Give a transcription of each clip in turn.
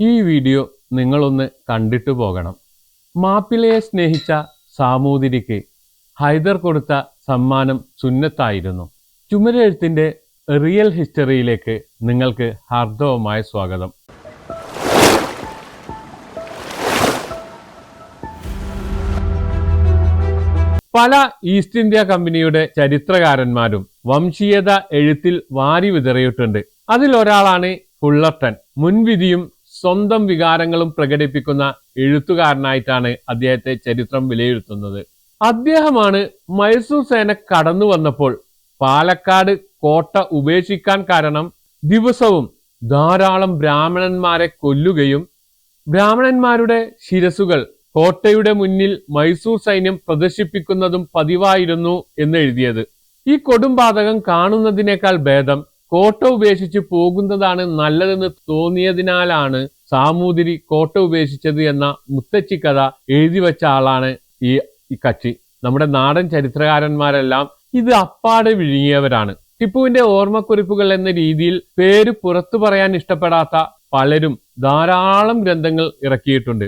ഈ വീഡിയോ നിങ്ങളൊന്ന് കണ്ടിട്ടു പോകണം. മാപ്പിളയെ സ്നേഹിച്ച സാമൂതിരിക്ക് ഹൈദർ കൊടുത്ത സമ്മാനം സുന്നത്തായിരുന്നു. ചുമരെഴുത്തിന്റെ റിയൽ ഹിസ്റ്ററിയിലേക്ക് നിങ്ങൾക്ക് ഹാർദവമായ സ്വാഗതം. പല ഈസ്റ്റ് ഇന്ത്യ കമ്പനിയുടെ ചരിത്രകാരന്മാരും വംശീയത എഴുത്തിൽ വാരി വിതറിയിട്ടുണ്ട്. അതിലൊരാളാണ് ഫുള്ളർട്ടൻ മുൻവിധിയും സ്വന്തം വികാരങ്ങളും പ്രകടിപ്പിക്കുന്ന എഴുത്തുകാരനായിട്ടാണ് അദ്ദേഹത്തെ ചരിത്രം വിലയിരുത്തുന്നത്. അദ്ദേഹമാണ് മൈസൂർ സേന കടന്നു വന്നപ്പോൾ പാലക്കാട് കോട്ട ഉപേക്ഷിക്കാൻ കാരണം ദിവസവും ധാരാളം ബ്രാഹ്മണന്മാരെ കൊല്ലുകയും ബ്രാഹ്മണന്മാരുടെ ശിരസുകൾ കോട്ടയുടെ മുന്നിൽ മൈസൂർ സൈന്യം പ്രദർശിപ്പിക്കുന്നതും പതിവായിരുന്നു എന്ന് എഴുതിയത്. ഈ കൊടുംപാതകം കാണുന്നതിനേക്കാൾ ഭേദം കോട്ട ഉപേക്ഷിച്ച് പോകുന്നതാണ് നല്ലതെന്ന് തോന്നിയതിനാലാണ് സാമൂതിരി കോട്ട ഉപേക്ഷിച്ചത് എന്ന മുത്തച്ചി കഥ എഴുതി വെച്ച ആളാണ് ഈ ഈ കക്ഷി നമ്മുടെ നാടൻ ചരിത്രകാരന്മാരെല്ലാം ഇത് അപ്പാടെ വിഴുങ്ങിയവരാണ്. ടിപ്പുവിന്റെ ഓർമ്മക്കുറിപ്പുകൾ എന്ന രീതിയിൽ പേര് പുറത്തു പറയാൻ ഇഷ്ടപ്പെടാത്ത പലരും ധാരാളം ഗ്രന്ഥങ്ങൾ ഇറക്കിയിട്ടുണ്ട്.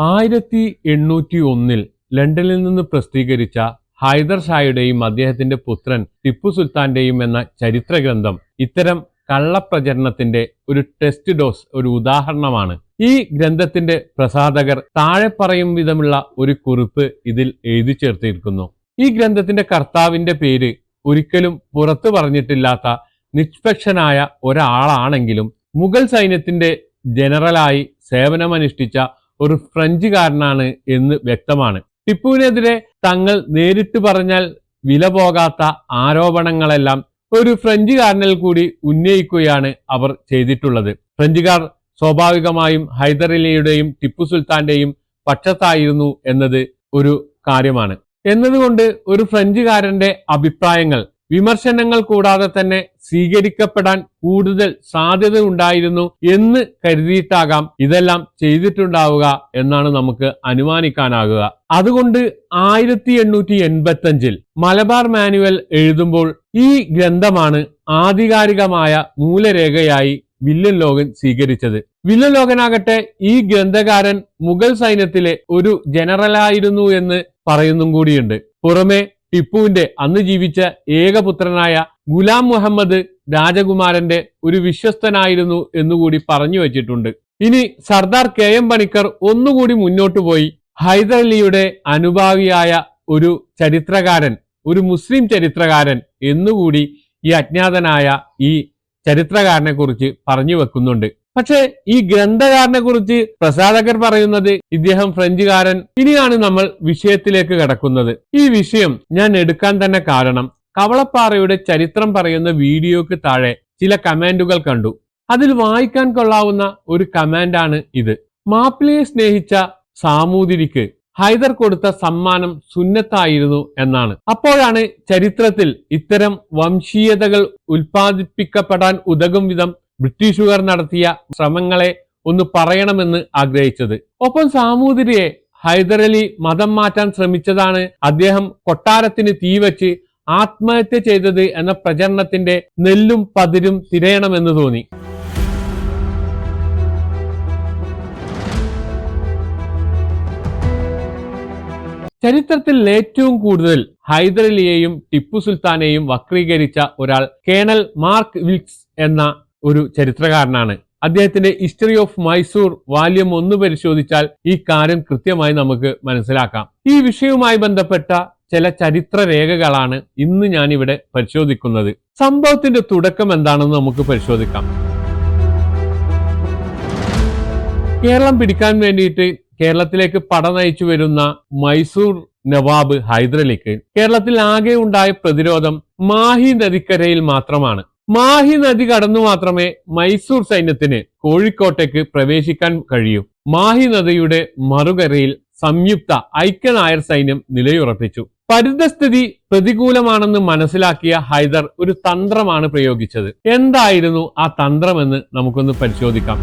ആയിരത്തി എണ്ണൂറ്റി ഒന്നിൽ ലണ്ടനിൽ നിന്ന് പ്രസിദ്ധീകരിച്ച ഹൈദർ ഷായുടെയും അദ്ദേഹത്തിന്റെ പുത്രൻ ടിപ്പു സുൽത്താന്റെയും എന്ന ചരിത്ര ഗ്രന്ഥം ഇത്തരം കള്ളപ്രചരണത്തിന്റെ ഒരു ടെസ്റ്റ് ഡോസ് ഒരു ഉദാഹരണമാണ്. ഈ ഗ്രന്ഥത്തിന്റെ പ്രസാധകർ താഴെ പറയും വിധമുള്ള ഒരു കുറിപ്പ് ഇതിൽ എഴുതി ചേർത്തിരിക്കുന്നു. ഈ ഗ്രന്ഥത്തിന്റെ കർത്താവിന്റെ പേര് ഒരിക്കലും പുറത്തു പറഞ്ഞിട്ടില്ലാത്ത നിഷ്പക്ഷനായ ഒരാളാണെങ്കിലും മുഗൾ സൈന്യത്തിന്റെ ജനറലായി സേവനമനുഷ്ഠിച്ച ഒരു ഫ്രഞ്ചുകാരനാണ് എന്ന് വ്യക്തമാണ്. ടിപ്പുവിനെതിരെ തങ്ങൾ നേരിട്ട് പറഞ്ഞാൽ വില പോകാത്ത ആരോപണങ്ങളെല്ലാം ഒരു ഫ്രഞ്ചുകാരനിൽ കൂടി ഉന്നയിക്കുകയാണ് അവർ ചെയ്തിട്ടുള്ളത്. ഫ്രഞ്ചുകാർ സ്വാഭാവികമായും ഹൈദറലിയുടെയും ടിപ്പു സുൽത്താന്റെയും പക്ഷത്തായിരുന്നു എന്നത് ഒരു കാര്യമാണ്. എന്നതുകൊണ്ട് ഒരു ഫ്രഞ്ചുകാരന്റെ അഭിപ്രായങ്ങൾ വിമർശനങ്ങൾ കൂടാതെ തന്നെ സ്വീകരിക്കപ്പെടാൻ കൂടുതൽ സാധ്യത ഉണ്ടായിരുന്നു എന്ന് കരുതിയിട്ടാകാം ഇതെല്ലാം ചെയ്തിട്ടുണ്ടാവുക എന്നാണ് നമുക്ക് അനുമാനിക്കാനാകുക. അതുകൊണ്ട് ആയിരത്തി എണ്ണൂറ്റി എൺപത്തി അഞ്ചിൽ മലബാർ മാനുവൽ എഴുതുമ്പോൾ ഈ ഗ്രന്ഥമാണ് ആധികാരികമായ മൂലരേഖയായി വില്ലൻ ലോകൻ സ്വീകരിച്ചത്. വില്ലൻ ലോകനാകട്ടെ ഈ ഗ്രന്ഥകാരൻ മുഗൾ സൈന്യത്തിലെ ഒരു ജനറലായിരുന്നു എന്ന് പറയുന്നും കൂടിയുണ്ട്. പുറമെ ടിപ്പുവിന്റെ അന്ന് ജീവിച്ച ഏകപുത്രനായ ഗുലാം മുഹമ്മദ് രാജകുമാരന്റെ ഒരു വിശ്വസ്തനായിരുന്നു എന്നുകൂടി പറഞ്ഞു വച്ചിട്ടുണ്ട്. ഇനി സർദാർ കെ എം പണിക്കർ ഒന്നുകൂടി മുന്നോട്ടു പോയി ഹൈദരലിയുടെ അനുഭാവിയായ ഒരു ചരിത്രകാരൻ ഒരു മുസ്ലിം ചരിത്രകാരൻ എന്നുകൂടി ഈ അജ്ഞാതനായ ഈ ചരിത്രകാരനെ കുറിച്ച് പറഞ്ഞു വെക്കുന്നുണ്ട്. പക്ഷേ ഈ ഗ്രന്ഥകാരനെ കുറിച്ച് പ്രസാധകർ പറയുന്നത് ഇദ്ദേഹം ഫ്രഞ്ചുകാരൻ. ഇനിയാണ് നമ്മൾ വിഷയത്തിലേക്ക് കടക്കുന്നത്. ഈ വിഷയം ഞാൻ എടുക്കാൻ തന്നെ കാരണം കവളപ്പാറയുടെ ചരിത്രം പറയുന്ന വീഡിയോക്ക് താഴെ ചില കമാൻഡുകൾ കണ്ടു. അതിൽ വായിക്കാൻ കൊള്ളാവുന്ന ഒരു കമാൻഡാണ് ഇത്. മാപ്പിളയെ സ്നേഹിച്ച സാമൂതിരിക്ക് ഹൈദർ കൊടുത്ത സമ്മാനം സുന്നത്തായിരുന്നു എന്നാണ്. അപ്പോഴാണ് ചരിത്രത്തിൽ ഇത്തരം വംശീയതകൾ ഉൽപ്പാദിപ്പിക്കപ്പെടാൻ ഉതകും വിധം ബ്രിട്ടീഷുകാർ നടത്തിയ ശ്രമങ്ങളെ ഒന്ന് പറയണമെന്ന് ആഗ്രഹിച്ചത്. ഒപ്പം സാമൂതിരിയെ ഹൈദരലി മതം മാറ്റാൻ ശ്രമിച്ചതാണ് അദ്ദേഹം കൊട്ടാരത്തിന് തീവച്ച് ആത്മഹത്യ ചെയ്തത് എന്ന പ്രചരണത്തിന്റെ നെല്ലും പതിരും തിരയണമെന്ന് തോന്നി. ചരിത്രത്തിൽ ഏറ്റവും കൂടുതൽ ഹൈദരലിയെയും ടിപ്പു സുൽത്താനെയും വക്രീകരിച്ച ഒരാൾ കേണൽ മാർക്ക് വിൽക്സ് എന്ന ഒരു ചരിത്രകാരനാണ്. അദ്ദേഹത്തിന്റെ ഹിസ്റ്ററി ഓഫ് മൈസൂർ വാല്യം ഒന്ന് പരിശോധിച്ചാൽ ഈ കാര്യം കൃത്യമായി നമുക്ക് മനസ്സിലാക്കാം. ഈ വിഷയവുമായി ബന്ധപ്പെട്ട ചില ചരിത്ര രേഖകളാണ് ഇന്ന് ഞാൻ ഇവിടെ പരിശോധിക്കുന്നത്. സംഭവത്തിന്റെ തുടക്കം എന്താണെന്ന് നമുക്ക് പരിശോധിക്കാം. കേരളം പിടിക്കാൻ വേണ്ടിയിട്ട് കേരളത്തിലേക്ക് പട നയിച്ചു വരുന്ന മൈസൂർ നവാബ് ഹൈദരലിക്ക് കേരളത്തിൽ ആകെ ഉണ്ടായ പ്രതിരോധം മാഹി നദിക്കരയിൽ മാത്രമാണ്. മാഹി നദി കടന്നു മാത്രമേ മൈസൂർ സൈന്യത്തിന് കോഴിക്കോട്ടേക്ക് പ്രവേശിക്കാൻ കഴിയൂ. മാഹി നദിയുടെ മറുകരയിൽ സംയുക്ത ഐക്യനായർ സൈന്യം നിലയുറപ്പിച്ചു. പരിതസ്ഥിതി പ്രതികൂലമാണെന്ന് മനസ്സിലാക്കിയ ഹൈദർ ഒരു തന്ത്രമാണ് പ്രയോഗിച്ചത്. എന്തായിരുന്നു ആ തന്ത്രമെന്ന് നമുക്കൊന്ന് പരിശോധിക്കാം.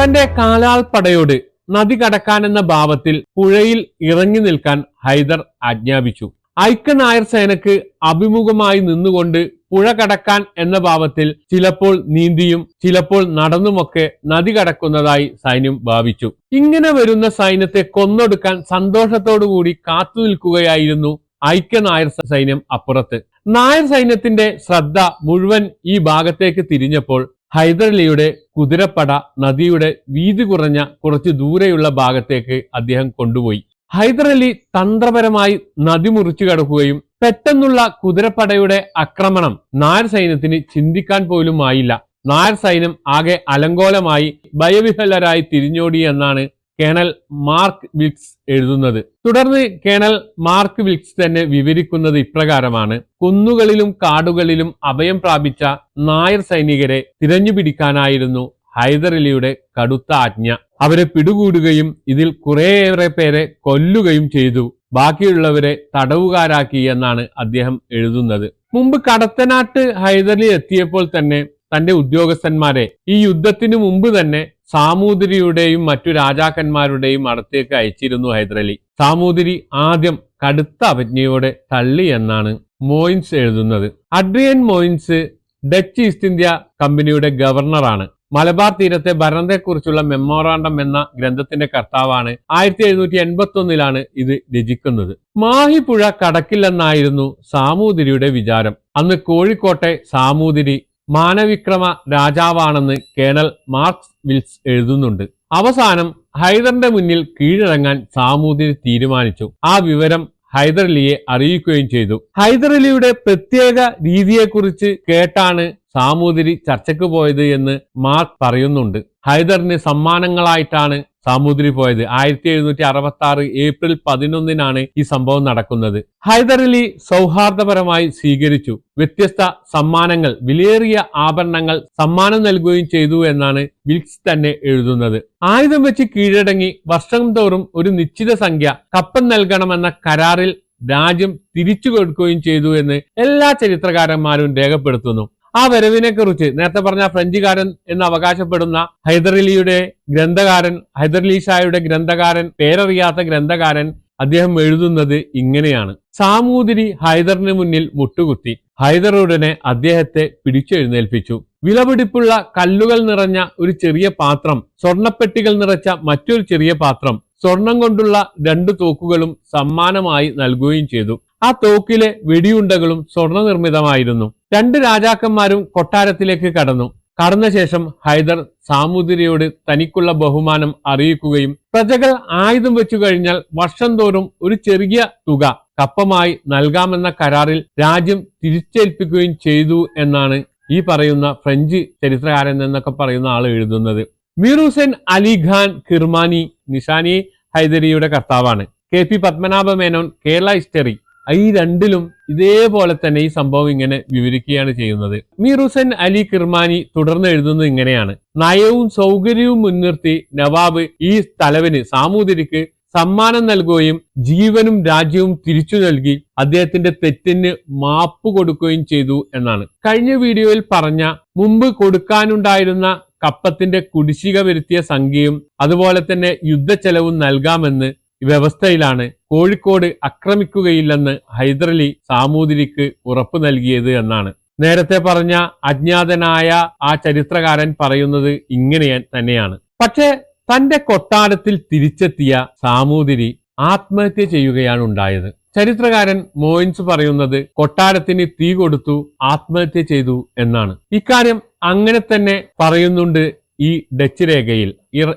തന്റെ കാലാൾപ്പടയോട് നദി കടക്കാനെന്ന ഭാവത്തിൽ പുഴയിൽ ഇറങ്ങി നിൽക്കാൻ ഹൈദർ ആജ്ഞാപിച്ചു. ഐക്യ നായർ സേനക്ക് അഭിമുഖമായി നിന്നുകൊണ്ട് പുഴ കടക്കാൻ എന്ന ഭാവത്തിൽ ചിലപ്പോൾ നീന്തിയും ചിലപ്പോൾ നടന്നുമൊക്കെ നദി കടക്കുന്നതായി സൈന്യം ഭാവിച്ചു. ഇങ്ങനെ വരുന്ന സൈന്യത്തെ കൊന്നൊടുക്കാൻ സന്തോഷത്തോടുകൂടി കാത്തു നിൽക്കുകയായിരുന്നു ഐക്യ നായർ സൈന്യം അപ്പുറത്ത്. നായർ സൈന്യത്തിന്റെ ശ്രദ്ധ മുഴുവൻ ഈ ഭാഗത്തേക്ക് തിരിഞ്ഞപ്പോൾ ഹൈദരലിയുടെ കുതിരപ്പട നദിയുടെ വീതി കുറഞ്ഞ കുറച്ച് ദൂരെയുള്ള ഭാഗത്തേക്ക് അദ്ദേഹം കൊണ്ടുപോയി. ഹൈദരലി തന്ത്രപരമായി നദി മുറിച്ചു കടക്കുകയും പെട്ടെന്നുള്ള കുതിരപ്പടയുടെ ആക്രമണം നായർ സൈന്യത്തിന് ചിന്തിക്കാൻ പോലും ആയില്ല. നായർ സൈന്യം ആകെ അലങ്കോലമായി ഭയവിഹലരായി തിരിഞ്ഞോടി എന്നാണ് കേണൽ മാർക്ക് വിൽക്സ് എഴുതുന്നത്. തുടർന്ന് കേണൽ മാർക്ക് വിൽക്സ് തന്നെ വിവരിക്കുന്നത് ഇപ്രകാരമാണ്. കുന്നുകളിലും കാടുകളിലും അഭയം പ്രാപിച്ച നായർ സൈനികരെ തിരഞ്ഞുപിടിക്കാനായിരുന്നു ഹൈദരലിയുടെ കടുത്ത ആജ്ഞ. അവരെ പിടികൂടുകയും ഇതിൽ കുറേയേറെ പേരെ കൊല്ലുകയും ചെയ്തു. ബാക്കിയുള്ളവരെ തടവുകാരാക്കി എന്നാണ് അദ്ദേഹം എഴുതുന്നത്. മുമ്പ് കടത്തനാട്ട് ഹൈദരലി എത്തിയപ്പോൾ തന്നെ തന്റെ ഉദ്യോഗസ്ഥന്മാരെ ഈ യുദ്ധത്തിനു മുമ്പ് തന്നെ സാമൂതിരിയുടെയും മറ്റു രാജാക്കന്മാരുടെയും അടുത്തേക്ക് അയച്ചിരുന്നു ഹൈദരലി. സാമൂതിരി ആദ്യം കടുത്ത അവജ്ഞയോടെ തള്ളി എന്നാണ് മോയിൻസ് എഴുതുന്നത്. Adriaan Moens Dutch East India കമ്പനിയുടെ ഗവർണറാണ്. മലബാർ തീരത്തെ ഭരണത്തെക്കുറിച്ചുള്ള മെമ്മോറാണ്ടം എന്ന ഗ്രന്ഥത്തിന്റെ കർത്താവാണ്. ആയിരത്തി എഴുന്നൂറ്റി എൺപത്തി ഒന്നിലാണ് ഇത് രചിക്കുന്നത്. മാഹിപ്പുഴ കടക്കില്ലെന്നായിരുന്നു സാമൂതിരിയുടെ വിചാരം. അന്ന് കോഴിക്കോട്ടെ സാമൂതിരി മാനവിക്രമ രാജാവാണെന്ന് കേണൽ മാർക്സ് വിൽസ് എഴുതുന്നുണ്ട്. അവസാനം ഹൈദറിന്റെ മുന്നിൽ കീഴടങ്ങാൻ സാമൂതിരി തീരുമാനിച്ചു. ആ വിവരം ഹൈദർലിയെ അറിയിക്കുകയും ചെയ്തു. ഹൈദർലിയുടെ പ്രത്യേക രീതിയെക്കുറിച്ച് കേട്ടാണ് സാമൂതിരി ചർച്ചയ്ക്ക് പോയത് എന്ന് മാർക്ക് പറയുന്നുണ്ട്. ഹൈദറിന് സമ്മാനങ്ങളായിട്ടാണ് സാമൂതിരി പോയത്. ആയിരത്തി എഴുന്നൂറ്റി അറുപത്തി ആറ് ഏപ്രിൽ പതിനൊന്നിനാണ് ഈ സംഭവം നടക്കുന്നത്. ഹൈദറലി സൗഹാർദ്ദപരമായി സ്വീകരിച്ചു. വ്യത്യസ്ത സമ്മാനങ്ങൾ വിലയേറിയ ആഭരണങ്ങൾ സമ്മാനം നൽകുകയും ചെയ്തു എന്നാണ് വിൽക്സ് തന്നെ എഴുതുന്നത്. ആയുധം വെച്ച് കീഴടങ്ങി വർഷം തോറും ഒരു നിശ്ചിത സംഖ്യ കപ്പൻ നൽകണമെന്ന കരാറിൽ രാജ്യം തിരിച്ചു കൊടുക്കുകയും ചെയ്തു എന്ന് എല്ലാ ചരിത്രകാരന്മാരും രേഖപ്പെടുത്തുന്നു. ആ വരവിനെ കുറിച്ച് നേരത്തെ പറഞ്ഞ ഫ്രഞ്ചുകാരൻ എന്ന് അവകാശപ്പെടുന്ന ഹൈദരലിയുടെ ഗ്രന്ഥകാരൻ ഹൈദർലി ഷായുടെ ഗ്രന്ഥകാരൻ പേരറിയാത്ത ഗ്രന്ഥകാരൻ അദ്ദേഹം എഴുതുന്നത് ഇങ്ങനെയാണ്. സാമൂതിരി ഹൈദറിന് മുന്നിൽ മുട്ടുകുത്തി ഹൈദർ ഉടനെ അദ്ദേഹത്തെ പിടിച്ചെഴുന്നേൽപ്പിച്ചു. വിലപിടിപ്പുള്ള കല്ലുകൾ നിറഞ്ഞ ഒരു ചെറിയ പാത്രം സ്വർണപ്പെട്ടികൾ നിറച്ച മറ്റൊരു ചെറിയ പാത്രം സ്വർണം കൊണ്ടുള്ള രണ്ട് തോക്കുകളും സമ്മാനമായി നൽകുകയും ചെയ്തു. ആ തോക്കിലെ വെടിയുണ്ടകളും സ്വർണ നിർമ്മിതമായിരുന്നു രണ്ട് രാജാക്കന്മാരും കൊട്ടാരത്തിലേക്ക് കടന്നു. കടന്ന ശേഷം ഹൈദർ സാമൂതിരിയോട് തനിക്കുള്ള ബഹുമാനം അറിയിക്കുകയും പ്രജകൾ ആയുധം വെച്ചു കഴിഞ്ഞാൽ വർഷം തോറും ഒരു ചെറിയ തുക കപ്പമായി നൽകാമെന്ന കരാറിൽ രാജ്യം തിരിച്ചേൽപ്പിക്കുകയും ചെയ്തു എന്നാണ് ഈ പറയുന്ന ഫ്രഞ്ച് ചരിത്രകാരൻ എന്നൊക്കെ പറയുന്ന ആൾ എഴുതുന്നത്. മീർ ഹുസൈൻ അലി ഖാൻ കിർമാനി നിഷാനി ഹൈദരിയുടെ കർത്താവാണ്. K P Padmanabha Menon Kerala history. ഈ രണ്ടിലും ഇതേപോലെ തന്നെ ഈ സംഭവം ഇങ്ങനെ വിവരിക്കുകയാണ് ചെയ്യുന്നത്. മീർ ഹുസൈൻ അലി കിർമാനി തുടർന്ന് എഴുതുന്നത് ഇങ്ങനെയാണ്. നയവും സൗകര്യവും മുൻനിർത്തി നവാബ് ഈ തലവന് സാമൂതിരിക്ക് സമ്മാനം നൽകുകയും ജീവനും രാജ്യവും തിരിച്ചു നൽകി അദ്ദേഹത്തിന്റെ തെറ്റിന് മാപ്പ് കൊടുക്കുകയും ചെയ്തു എന്നാണ്. കഴിഞ്ഞ വീഡിയോയിൽ പറഞ്ഞ മുമ്പ് കൊടുക്കാനുണ്ടായിരുന്ന കപ്പത്തിന്റെ കുടിശ്ശിക വരുത്തിയ സംഖ്യയും അതുപോലെ തന്നെ യുദ്ധച്ചെലവും നൽകാമെന്ന് വ്യവസ്ഥയിലാണ് കോഴിക്കോട് ആക്രമിക്കുകയില്ലെന്ന് ഹൈദരലി സാമൂതിരിക്ക് ഉറപ്പു നൽകിയത് എന്നാണ്. നേരത്തെ പറഞ്ഞ അജ്ഞാതനായ ആ ചരിത്രകാരൻ പറയുന്നത് ഇങ്ങനെ തന്നെയാണ്. പക്ഷേ തന്റെ കൊട്ടാരത്തിൽ തിരിച്ചെത്തിയ സാമൂതിരി ആത്മഹത്യ ചെയ്യുകയാണ് ഉണ്ടായത്. ചരിത്രകാരൻ മോയിൻസ് പറയുന്നത് കൊട്ടാരത്തിന് തീ കൊടുത്തു ആത്മഹത്യ ചെയ്തു എന്നാണ്. ഇക്കാര്യം അങ്ങനെ തന്നെ പറയുന്നുണ്ട് ഈ ഡച്ച് രേഖയിൽ.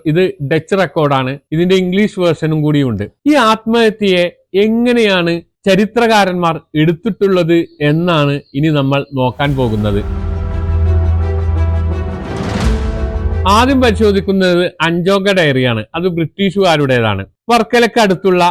ഇത് ഡച്ച് റെക്കോർഡാണ് ഇതിന്റെ ഇംഗ്ലീഷ് വേർഷനും കൂടിയുണ്ട് ഈ ആത്മഹത്യയെ എങ്ങനെയാണ് ചരിത്രകാരന്മാർ എടുത്തിട്ടുള്ളത് എന്നാണ് ഇനി നമ്മൾ നോക്കാൻ പോകുന്നത്. ആദ്യം പരിശോധിക്കുന്നത് അഞ്ചോങ്ക ഡയറിയാണ് അത് ബ്രിട്ടീഷുകാരുടേതാണ്. വർക്കലക്ക് അടുത്തുള്ള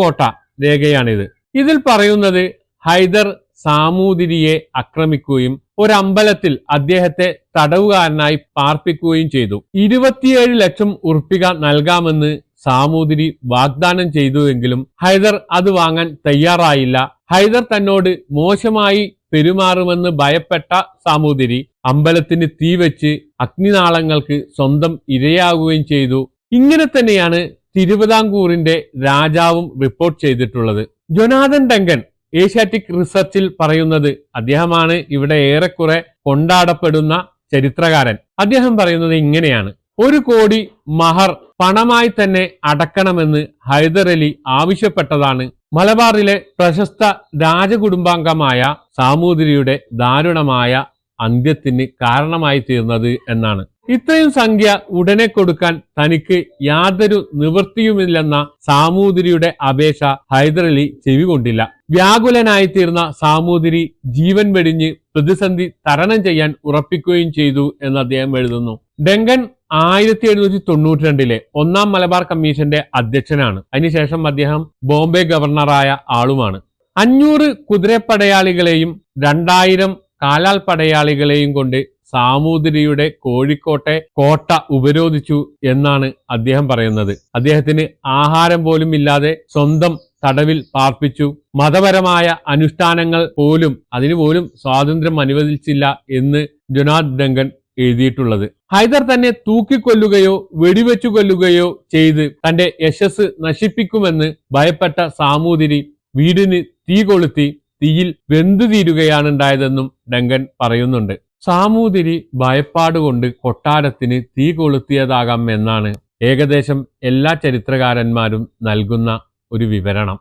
കോട്ട രേഖയാണിത്. ഇതിൽ പറയുന്നത് ഹൈദർ സാമൂതിരിയെ ആക്രമിക്കുകയും ഒരമ്പലത്തിൽ അദ്ദേഹത്തെ തടവുകാരനായി പാർപ്പിക്കുകയും ചെയ്തു. ഇരുപത്തിയേഴ് ലക്ഷം ഉറുപ്പിക നൽകാമെന്ന് സാമൂതിരി വാഗ്ദാനം ചെയ്തുവെങ്കിലും ഹൈദർ അത് വാങ്ങാൻ തയ്യാറായില്ല. ഹൈദർ തന്നോട് മോശമായി പെരുമാറുമെന്ന് ഭയപ്പെട്ട സാമൂതിരി അമ്പലത്തിന് തീവെച്ച് അഗ്നിനാളങ്ങൾക്ക് സ്വന്തം ഇരയാകുകയും ചെയ്തു. ഇങ്ങനെ തന്നെയാണ് തിരുവിതാംകൂറിന്റെ രാജാവും റിപ്പോർട്ട് ചെയ്തിട്ടുള്ളത്. ജൊനാഥൻ ഡങ്കൻ ഏഷ്യാറ്റിക് റിസർച്ചിൽ പറയുന്നത് അദ്ദേഹമാണ് ഇവിടെ ഏറെക്കുറെ കൊണ്ടാടപ്പെടുന്ന ചരിത്രകാരൻ. അദ്ദേഹം പറയുന്നത് ഇങ്ങനെയാണ്. ഒരു കോടി മഹർ പണമായി തന്നെ അടക്കണമെന്ന് ഹൈദർ അലി ആവശ്യപ്പെട്ടതാണ്. മലബാറിലെ പ്രശസ്ത രാജകുടുംബാംഗമായ സാമൂതിരിയുടെ ദാരുണമായ അന്ത്യത്തിന് കാരണമായി തീർന്നത് എന്നാണ്. ഇത്രയും സംഖ്യ ഉടനെ കൊടുക്കാൻ തനിക്ക് യാതൊരു നിവൃത്തിയുമില്ലെന്ന സാമൂതിരിയുടെ അപേക്ഷ ഹൈദരലി ചെവികൊണ്ടില്ല. വ്യാകുലനായി തീർന്ന സാമൂതിരി ജീവൻ വെടിഞ്ഞ് പ്രതിസന്ധി തരണം ചെയ്യാൻ ഉറപ്പിക്കുകയും ചെയ്തു എന്ന് അദ്ദേഹം എഴുതുന്നു. ഡെങ്കൻ ആയിരത്തി എഴുന്നൂറ്റി തൊണ്ണൂറ്റി രണ്ടിലെ ഒന്നാം മലബാർ കമ്മീഷന്റെ അധ്യക്ഷനാണ്. അതിനുശേഷം അദ്ദേഹം ബോംബെ ഗവർണറായ ആളുമാണ്. അഞ്ഞൂറ് കുതിരപ്പടയാളികളെയും രണ്ടായിരം കാലാൽ പടയാളികളെയും കൊണ്ട് സാമൂതിരിയുടെ കോഴിക്കോട്ടെ കോട്ട ഉപരോധിച്ചു എന്നാണ് അദ്ദേഹം പറയുന്നത്. അദ്ദേഹത്തിന് ആഹാരം പോലും ഇല്ലാതെ സ്വന്തം തടവിൽ പാർപ്പിച്ചു. മതപരമായ അനുഷ്ഠാനങ്ങൾ പോലും അതിനു പോലും സ്വാതന്ത്ര്യം അനുവദിച്ചില്ല എന്ന് ജുനാദ് ഡങ്കൻ എഴുതിയിട്ടുള്ളത്. ഹൈദർ തന്നെ തൂക്കിക്കൊല്ലുകയോ വെടിവെച്ചു കൊല്ലുകയോ ചെയ്ത് തന്റെ യശസ് നശിപ്പിക്കുമെന്ന് ഭയപ്പെട്ട സാമൂതിരി വീടിന് തീ കൊളുത്തി തീയിൽ വെന്തു തീരുകയാണ് ഉണ്ടായതെന്നും ഡങ്കൻ പറയുന്നുണ്ട്. സാമൂതിരി ഭയപ്പാടുകൊണ്ട് കൊട്ടാരത്തിന് തീ കൊളുത്തിയതാകാം എന്നാണ് ഏകദേശം എല്ലാ ചരിത്രകാരന്മാരും നൽകുന്ന ഒരു വിവരണം.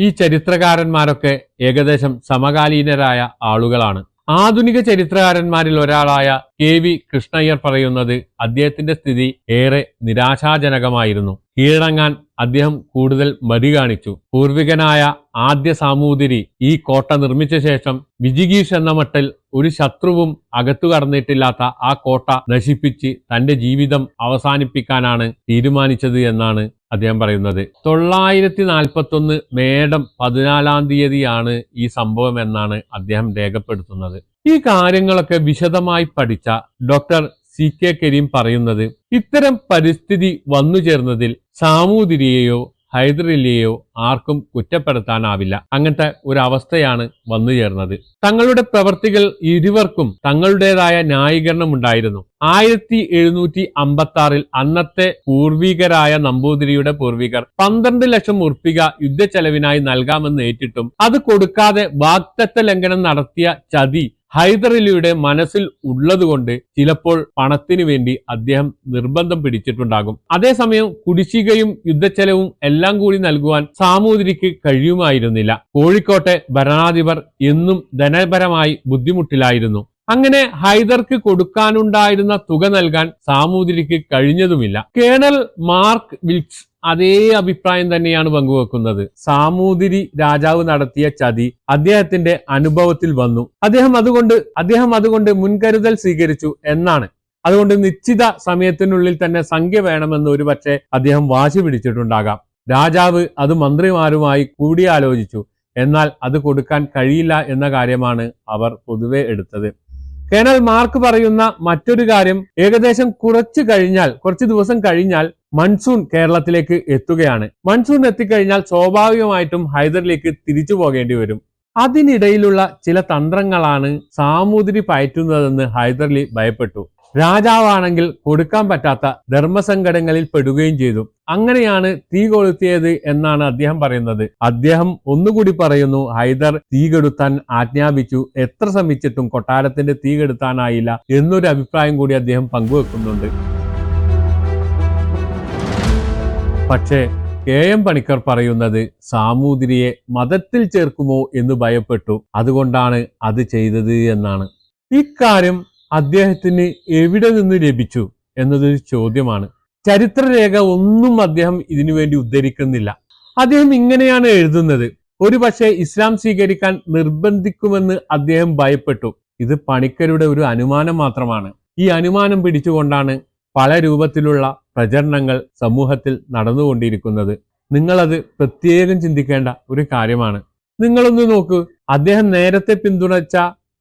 ഈ ചരിത്രകാരന്മാരൊക്കെ ഏകദേശം സമകാലീനരായ ആളുകളാണ്. ആധുനിക ചരിത്രകാരന്മാരിൽ ഒരാളായ കെ വി കൃഷ്ണയ്യർ പറയുന്നത് അദ്ദേഹത്തിന്റെ സ്ഥിതി ഏറെ നിരാശാജനകമായിരുന്നു. കീഴടങ്ങാൻ അദ്ദേഹം കൂടുതൽ മടി കാണിച്ചു പൂർവികനായ ആദ്യ സാമൂതിരി ഈ കോട്ട നിർമ്മിച്ച ശേഷം വിജിഗീഷ് എന്ന മട്ടിൽ ഒരു ശത്രുവും അകത്തു കടന്നിട്ടില്ലാത്ത ആ കോട്ട നശിപ്പിച്ച് തന്റെ ജീവിതം അവസാനിപ്പിക്കാനാണ് തീരുമാനിച്ചത് എന്നാണ് അദ്ദേഹം പറയുന്നത്. തൊള്ളായിരത്തി നാൽപ്പത്തി ഒന്ന് മേടം പതിനാലാം തീയതിയാണ് ഈ സംഭവം എന്നാണ് അദ്ദേഹം രേഖപ്പെടുത്തുന്നത്. ഈ കാര്യങ്ങളൊക്കെ വിശദമായി പഠിച്ച ഡോക്ടർ സി കെ കരീം പറയുന്നത് ഇത്തരം പരിസ്ഥിതി വന്നു ചേർന്നതിൽ സാമൂതിരിയെയോ ഹൈദരലിയെയോ ആർക്കും കുറ്റപ്പെടുത്താനാവില്ല. അങ്ങനത്തെ ഒരു അവസ്ഥയാണ് വന്നു ചേർന്നത്. തങ്ങളുടെ പ്രവർത്തികൾ ഇരുവർക്കും തങ്ങളുടേതായ ന്യായീകരണം ഉണ്ടായിരുന്നു. ആയിരത്തി എഴുന്നൂറ്റി അമ്പത്തി ആറിൽ അന്നത്തെ പൂർവികരായ നമ്പൂതിരിയുടെ പൂർവികർ പന്ത്രണ്ട് ലക്ഷം ഉറപ്പിക യുദ്ധച്ചെലവിനായി നൽകാമെന്ന് ഏറ്റിട്ടും അത് കൊടുക്കാതെ വാഗ്ദത്ത ലംഘനം നടത്തിയ ചതി ഹൈദരലിയുടെ മനസ്സിൽ ഉള്ളതുകൊണ്ട് ചിലപ്പോൾ പണത്തിനു വേണ്ടി അദ്ദേഹം നിർബന്ധം പിടിച്ചിട്ടുണ്ടാകും. അതേസമയം കുടിശ്ശികയും യുദ്ധച്ചെലവും എല്ലാം കൂടി നൽകുവാൻ സാമൂതിരിക്ക് കഴിയുമായിരുന്നില്ല. കോഴിക്കോട്ടെ ഭരണാധിപർ എന്നും ധനപരമായി ബുദ്ധിമുട്ടിലായിരുന്നു. അങ്ങനെ ഹൈദർക്ക് കൊടുക്കാനുണ്ടായിരുന്ന തുക നൽകാൻ സാമൂതിരിക്ക് കഴിഞ്ഞതുമില്ല. കേണൽ മാർക്ക് വിൽക്സ് അതേ അഭിപ്രായം തന്നെയാണ് പങ്കുവെക്കുന്നത്. സാമൂതിരി രാജാവ് നടത്തിയ ചതി അദ്ദേഹത്തിന്റെ അനുഭവത്തിൽ വന്നു. അദ്ദേഹം അതുകൊണ്ട് അദ്ദേഹം അതുകൊണ്ട് മുൻകരുതൽ സ്വീകരിച്ചു എന്നാണ്. അതുകൊണ്ട് നിശ്ചിത സമയത്തിനുള്ളിൽ തന്നെ സംഖ്യ വേണമെന്ന് ഒരു പക്ഷേ അദ്ദേഹം വാശി പിടിച്ചിട്ടുണ്ടാകാം. രാജാവ് അത് മന്ത്രിമാരുമായി കൂടിയാലോചിച്ചു. എന്നാൽ അത് കൊടുക്കാൻ കഴിയില്ല എന്ന കാര്യമാണ് അവർ പൊതുവെ എടുത്തത്. കേണൽ മാർക്ക് പറയുന്ന മറ്റൊരു കാര്യം ഏകദേശം കുറച്ച് കഴിഞ്ഞാൽ കുറച്ച് ദിവസം കഴിഞ്ഞാൽ മൺസൂൺ കേരളത്തിലേക്ക് എത്തുകയാണ്. മൺസൂൺ എത്തിക്കഴിഞ്ഞാൽ സ്വാഭാവികമായിട്ടും ഹൈദറിലേക്ക് തിരിച്ചു പോകേണ്ടി വരും. അതിനിടയിലുള്ള ചില തന്ത്രങ്ങളാണ് സാമൂതിരി പയറ്റുന്നതെന്ന് ഹൈദർലി ഭയപ്പെട്ടു. രാജാവാണെങ്കിൽ കൊടുക്കാൻ പറ്റാത്ത ധർമ്മസങ്കടങ്ങളിൽ പെടുകയും ചെയ്തു. അങ്ങനെയാണ് തീ കൊളുത്തിയത് എന്നാണ് അദ്ദേഹം പറയുന്നത്. അദ്ദേഹം ഒന്നുകൂടി പറയുന്നു ഹൈദർ തീ കെടുത്താൻ ആജ്ഞാപിച്ചു. എത്ര ശ്രമിച്ചിട്ടും കൊട്ടാരത്തിന്റെ തീ കെടുത്താനായില്ല എന്നൊരു അഭിപ്രായം കൂടി അദ്ദേഹം പങ്കുവെക്കുന്നുണ്ട്. പക്ഷേ കെ എം പണിക്കർ പറയുന്നത് സാമൂതിരിയെ മതത്തിൽ ചേർക്കുമോ എന്ന് ഭയപ്പെട്ടു. അതുകൊണ്ടാണ് അത് ചെയ്തത് എന്നാണ്. ഇക്കാര്യം അദ്ദേഹത്തിന് എവിടെ നിന്ന് ലഭിച്ചു എന്നതൊരു ചോദ്യമാണ്. ചരിത്രരേഖ ഒന്നും അദ്ദേഹം ഇതിനുവേണ്ടി ഉദ്ധരിക്കുന്നില്ല. അദ്ദേഹം ഇങ്ങനെയാണ് എഴുതുന്നത്. ഒരു പക്ഷേ ഇസ്ലാം സ്വീകരിക്കാൻ നിർബന്ധിക്കുമെന്ന് അദ്ദേഹം ഭയപ്പെട്ടു. ഇത് പണിക്കരുടെ ഒരു അനുമാനം മാത്രമാണ്. ഈ അനുമാനം പിടിച്ചുകൊണ്ടാണ് പല രൂപത്തിലുള്ള പ്രചരണങ്ങൾ സമൂഹത്തിൽ നടന്നുകൊണ്ടിരിക്കുന്നത്. നിങ്ങളത് പ്രത്യേകം ചിന്തിക്കേണ്ട ഒരു കാര്യമാണ്. നിങ്ങളൊന്ന് നോക്കൂ. അദ്ദേഹം നേരത്തെ പിന്തുണച്ച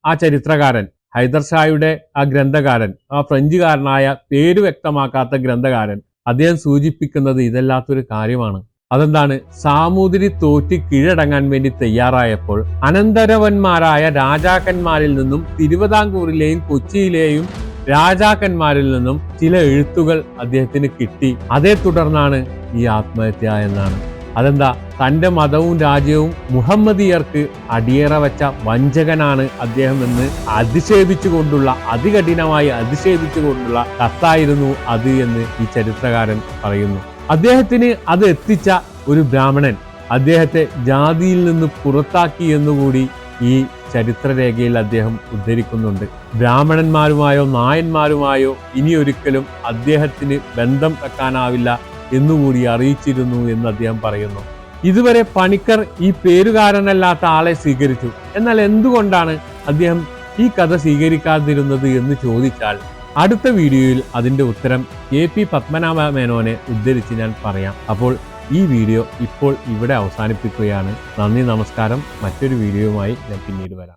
ആ ചരിത്രകാരൻ ഹൈദർ ഷായുടെ ആ ഗ്രന്ഥകാരൻ ആ ഫ്രഞ്ചുകാരനായ പേര് വ്യക്തമാക്കാത്ത ഗ്രന്ഥകാരൻ അദ്ദേഹം സൂചിപ്പിക്കുന്നത് ഇതല്ലാത്തൊരു കാര്യമാണ്. അതെന്താണ്? സാമൂതിരി തോറ്റി കീഴടങ്ങാൻ വേണ്ടി തയ്യാറായപ്പോൾ അനന്തരവന്മാരായ രാജാക്കന്മാരിൽ നിന്നും തിരുവിതാംകൂറിലെയും കൊച്ചിയിലെയും രാജാക്കന്മാരിൽ നിന്നും ചില എഴുത്തുകൾ അദ്ദേഹത്തിന് കിട്ടി. അതേ തുടർന്നാണ് ഈ ആത്മഹത്യ എന്നാണ്. അതെന്താ? തന്റെ മതവും രാജ്യവും മുഹമ്മദിയർക്ക് അടിയറ വെച്ച വഞ്ചകനാണ് അദ്ദേഹം എന്ന് അധിക്ഷേപിച്ചുകൊണ്ടുള്ള അതികഠിനമായി അധിക്ഷേപിച്ചുകൊണ്ടുള്ള കത്തായിരുന്നു അത് എന്ന് ഈ ചരിത്രകാരൻ പറയുന്നു. അദ്ദേഹത്തിന് അത് എത്തിച്ച ഒരു ബ്രാഹ്മണൻ അദ്ദേഹത്തെ ജാതിയിൽ നിന്ന് പുറത്താക്കി എന്നുകൂടി ഈ ചരിത്രരേഖയിൽ അദ്ദേഹം ഉദ്ധരിക്കുന്നുണ്ട്. ബ്രാഹ്മണന്മാരുമായോ നായന്മാരുമായോ ഇനി ഒരിക്കലും അദ്ദേഹത്തിന് ബന്ധം വെക്കാനാവില്ല എന്നുകൂടി അറിയിച്ചിരുന്നു എന്ന് അദ്ദേഹം പറയുന്നു. ഇതുവരെ പണിക്കർ ഈ പേരുകാരനല്ലാത്ത ആളെ സ്വീകരിച്ചു. എന്നാൽ എന്തുകൊണ്ടാണ് അദ്ദേഹം ഈ കഥ സ്വീകരിക്കാതിരുന്നത് എന്ന് ചോദിച്ചാൽ അടുത്ത വീഡിയോയിൽ അതിന്റെ ഉത്തരം എ പി പത്മനാഭ മേനോനെ ഉദ്ധരിച്ച് ഞാൻ പറയാം. അപ്പോൾ ഈ വീഡിയോ ഇപ്പോൾ ഇവിടെ അവസാനിപ്പിക്കുകയാണ്. നന്ദി നമസ്കാരം. മറ്റൊരു വീഡിയോയുമായി ഞാൻ പിന്നീട് വരാം.